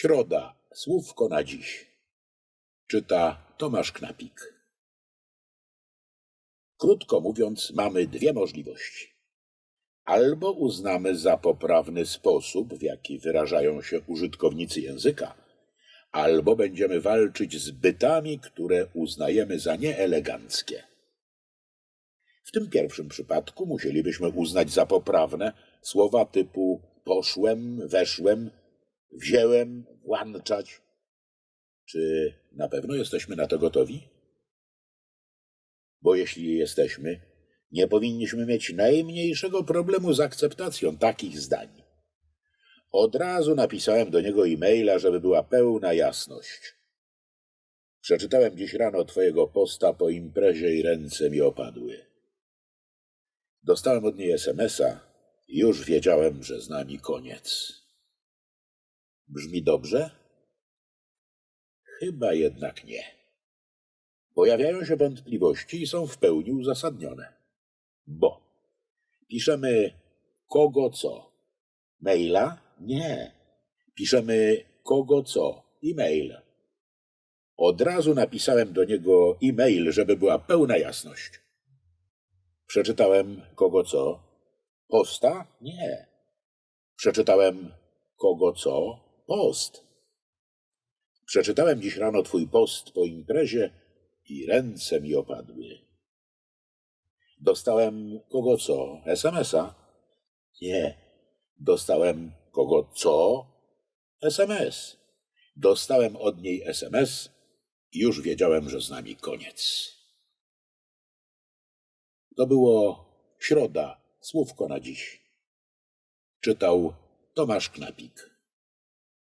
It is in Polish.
Środa. Słówko na dziś. Czyta Tomasz Knapik. Krótko mówiąc, mamy dwie możliwości. Albo uznamy za poprawny sposób, w jaki wyrażają się użytkownicy języka, albo będziemy walczyć z bytami, które uznajemy za nieeleganckie. W tym pierwszym przypadku musielibyśmy uznać za poprawne słowa typu poszłem, weszłem, wzięłem, włączać. Czy na pewno jesteśmy na to gotowi? Bo jeśli jesteśmy, nie powinniśmy mieć najmniejszego problemu z akceptacją takich zdań. Od razu napisałem do niego e-maila, żeby była pełna jasność. Przeczytałem dziś rano twojego posta po imprezie i ręce mi opadły. Dostałem od niej SMS-a i już wiedziałem, że z nami koniec. Brzmi dobrze? Chyba jednak nie. Pojawiają się wątpliwości i są w pełni uzasadnione. Bo piszemy kogo co? Maila? Nie. Piszemy kogo co? E-mail. Od razu napisałem do niego e-mail, żeby była pełna jasność. Przeczytałem kogo co? Posta? Nie. Przeczytałem kogo co? Post. Przeczytałem dziś rano twój post po imprezie i ręce mi opadły. Dostałem kogo co? SMS-a? Nie. Dostałem kogo co? SMS. Dostałem od niej SMS i już wiedziałem, że z nami koniec. To było środa, słówko na dziś. Czytał Tomasz Knapik.